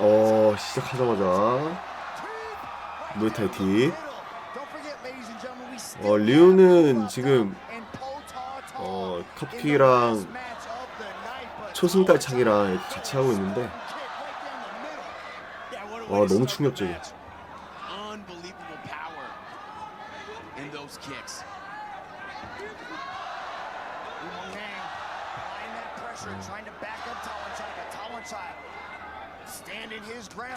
어 시작하자마자 무에타이 팁. Don't forget, ladies and gentlemen, we still 어 리우는 지금 어 초승달차기랑 이렇게 같이 하고 있는데 와 너무 충격적이야.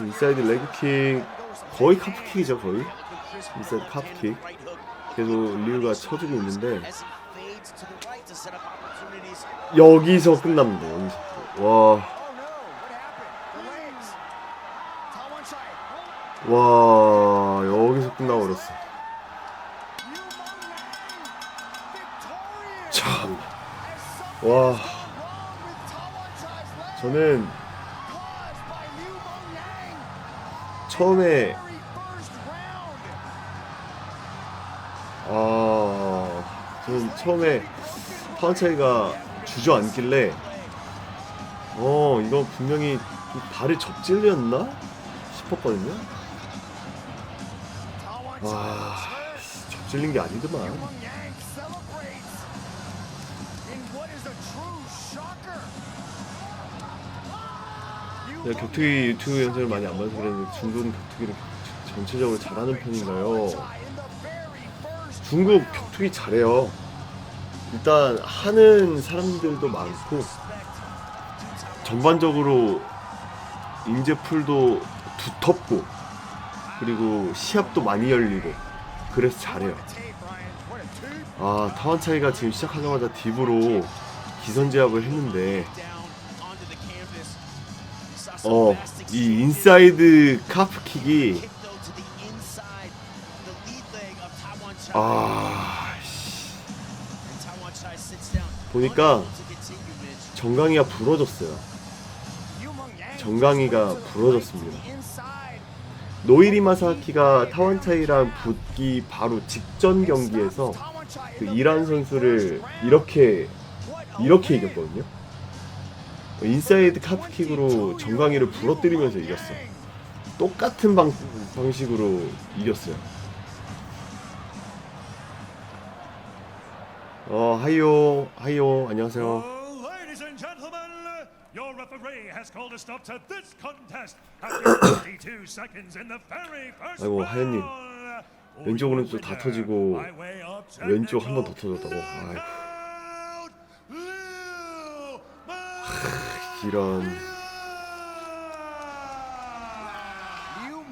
인사이드 레그킥 거의 카프킥이죠 거의 인사이드 카프킥 계속 리우가 쳐주고 있는데. 여기서 끝납니다 여기서 와 Oh. 와 여기서 끝나버렸어. 참 와 저는. 처음에. 아 저는 처음에 타원차이가 주저앉길래 어 이거 분명히 이 발을 접질렸나 싶었거든요 와. 접질린 게 아니더만 내가 격투기 유튜브 영상을 많이 안 봐서 그랬는데 중국은 격투기를 전체적으로 잘하는 편인가요? 중국 격투기 잘해요 일단 하는 사람들도 많고 전반적으로 인재풀도 두텁고 그리고 시합도 많이 열리고 그래서 잘해요. 아 타원 차이가 지금 시작하자마자 딥으로 기선제압을 했는데 어 이. 인사이드 카프킥이. 아 씨. 보니까. 정강이가 부러졌어요 정강이가 부러졌습니다. 노이리 마사키가 타원차이랑 붙기 바로 직전 경기에서 그 이란 선수를 이렇게 이렇게 이겼거든요. 인사이드 카프킥으로 정강이를 부러뜨리면서 이겼어. 똑같은 방, 방식으로 이겼어요. 어, 하이요, 하이요, 안녕하세요. Your referee has called a stop to this contest after 52 seconds in the very first 아이고, 하연님. 왼쪽 오른쪽 다 터지고 왼쪽 한 번 더 터졌다고. 아이고, 이런.